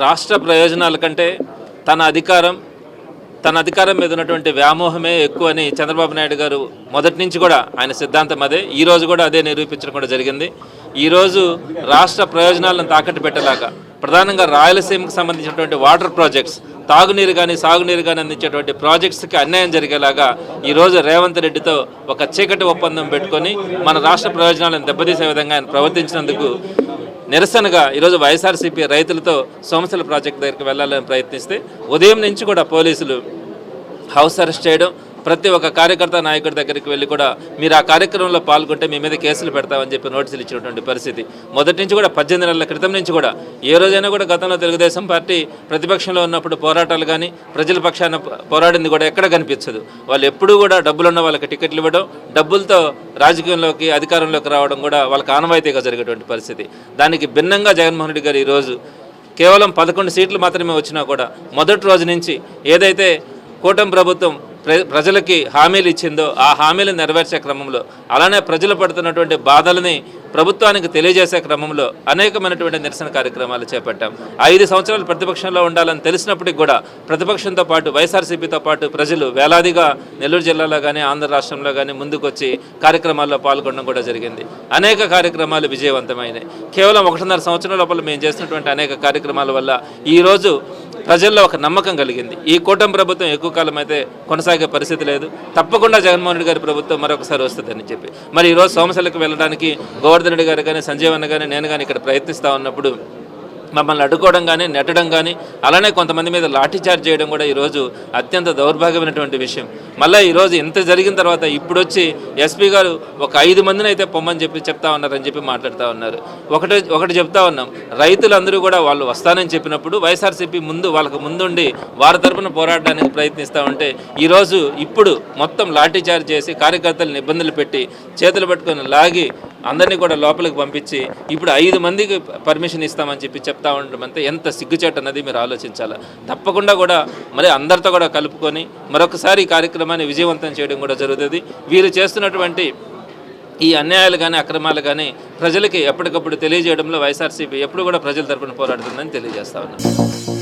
రాష్ట్ర ప్రయోజనాల కంటే తన అధికారం తన అధికారం మీద ఉన్నటువంటి వ్యామోహమే ఎక్కువ అని చంద్రబాబు నాయుడు గారు మొదటి నుంచి కూడా ఆయన సిద్ధాంతం అదే. ఈ రోజు కూడా అదే నిరూపించడం కూడా జరిగింది. ఈరోజు రాష్ట్ర ప్రయోజనాలను తాకట్టు పెట్టలేక ప్రధానంగా రాయలసీమకు సంబంధించినటువంటి వాటర్ ప్రాజెక్ట్స్ తాగునీరు కానీ సాగునీరు కానీ అందించేటువంటి ప్రాజెక్ట్స్కి అన్యాయం జరిగేలాగా ఈరోజు రేవంత్ రెడ్డితో ఒక చీకటి ఒప్పందం పెట్టుకొని మన రాష్ట్ర ప్రయోజనాలను దెబ్బతీసే విధంగా ఆయన ప్రవర్తించినందుకు నిరసనగా ఈరోజు వైఎస్ఆర్సీపీ రైతులతో సోమసల ప్రాజెక్ట్ దగ్గరికి వెళ్ళాలని ప్రయత్నిస్తే ఉదయం నుంచి కూడా పోలీసులు హౌస్ అరెస్ట్ చేయడం ప్రతి ఒక్క కార్యకర్త నాయకుడి దగ్గరికి వెళ్ళి కూడా మీరు ఆ కార్యక్రమంలో పాల్గొంటే మీ మీద కేసులు పెడతామని చెప్పి నోటీసులు ఇచ్చినటువంటి పరిస్థితి. మొదటి నుంచి కూడా పద్దెనిమిది నెలల క్రితం నుంచి కూడా ఏ రోజైనా కూడా గతంలో తెలుగుదేశం పార్టీ ప్రతిపక్షంలో ఉన్నప్పుడు పోరాటాలు కానీ ప్రజల పక్షాన పోరాడింది కూడా ఎక్కడ కనిపించదు. వాళ్ళు ఎప్పుడూ కూడా డబ్బులున్న వాళ్ళకి టికెట్లు ఇవ్వడం డబ్బులతో రాజకీయంలోకి అధికారంలోకి రావడం కూడా వాళ్ళకి ఆనవాయితీగా జరిగేటువంటి పరిస్థితి. దానికి భిన్నంగా జగన్మోహన్ రెడ్డి గారు ఈరోజు కేవలం పదకొండు సీట్లు మాత్రమే వచ్చినా కూడా మొదటి రోజు నుంచి ఏదైతే కూటమి ప్రభుత్వం ప్రజలకి హామీలు ఇచ్చిందో ఆ హామీలు నెరవేర్చే క్రమంలో అలానే ప్రజలు పడుతున్నటువంటి బాధలని ప్రభుత్వానికి తెలియజేసే క్రమంలో అనేకమైనటువంటి నిరసన కార్యక్రమాలు చేపట్టాం. ఐదు సంవత్సరాలు ప్రతిపక్షంలో ఉండాలని తెలిసినప్పటికి కూడా ప్రతిపక్షంతో పాటు వైఎస్ఆర్సీపీతో పాటు ప్రజలు వేలాదిగా నెల్లూరు జిల్లాలో కానీ ఆంధ్ర రాష్ట్రంలో కానీ ముందుకొచ్చి కార్యక్రమాల్లో పాల్గొనడం కూడా జరిగింది. అనేక కార్యక్రమాలు విజయవంతమైనాయి. కేవలం ఒకటిన్నర సంవత్సరం లోపల మేము చేసినటువంటి అనేక కార్యక్రమాల వల్ల ఈరోజు ప్రజల్లో ఒక నమ్మకం కలిగింది. ఈ కూటమి ప్రభుత్వం ఎక్కువ కాలం అయితే కొనసాగే పరిస్థితి లేదు. తప్పకుండా జగన్మోహన్ రెడ్డి గారి ప్రభుత్వం మరొకసారి వస్తుందని చెప్పి. మరి ఈరోజు సోమశలకు వెళ్ళడానికి గోవర్ధన్ రెడ్డి గారు కానీ సంజయ్ అన్న కానీ నేను కానీ ఇక్కడ ప్రయత్నిస్తూ ఉన్నప్పుడు మమ్మల్ని అడ్డుకోవడం కానీ నెట్టడం కానీ అలానే కొంతమంది మీద లాఠీ చార్జ్ చేయడం కూడా ఈరోజు అత్యంత దౌర్భాగ్యమైనటువంటి విషయం. మళ్ళీ ఈరోజు ఇంత జరిగిన తర్వాత ఇప్పుడు వచ్చి ఎస్పీ గారు ఒక ఐదు మందిని అయితే పొమ్మని చెప్పి చెప్తా ఉన్నారని చెప్పి మాట్లాడుతూ ఉన్నారు. ఒకటి ఒకటి చెప్తా ఉన్నాం. రైతులందరూ కూడా వాళ్ళు వస్తానని చెప్పినప్పుడు వైఎస్ఆర్సీపీ ముందు వాళ్ళకు ముందుండి వారి తరపున పోరాడడానికి ప్రయత్నిస్తూ ఉంటే ఈరోజు ఇప్పుడు మొత్తం లాఠీ చార్జ్ చేసి కార్యకర్తలను ఇబ్బందులు పెట్టి చేతులు పట్టుకొని లాగి అందరినీ కూడా లోపలికి పంపించి ఇప్పుడు ఐదు మందికి పర్మిషన్ ఇస్తామని చెప్పి చెప్తా ఉండడం అంతే ఎంత సిగ్గుచేట అన్నది మీరు ఆలోచించాలి? తప్పకుండా కూడా మరి అందరితో కూడా కలుపుకొని మరొకసారి ఈ కార్యక్రమాన్ని విజయవంతం చేయడం కూడా జరుగుతుంది. వీరు చేస్తున్నటువంటి ఈ అన్యాయాలు కానీ అక్రమాలు కానీ ప్రజలకి ఎప్పటికప్పుడు తెలియజేయడంలో వైఎస్ఆర్సీపీ ఎప్పుడు కూడా ప్రజల తరపున పోరాడుతుందని తెలియజేస్తా ఉన్నాను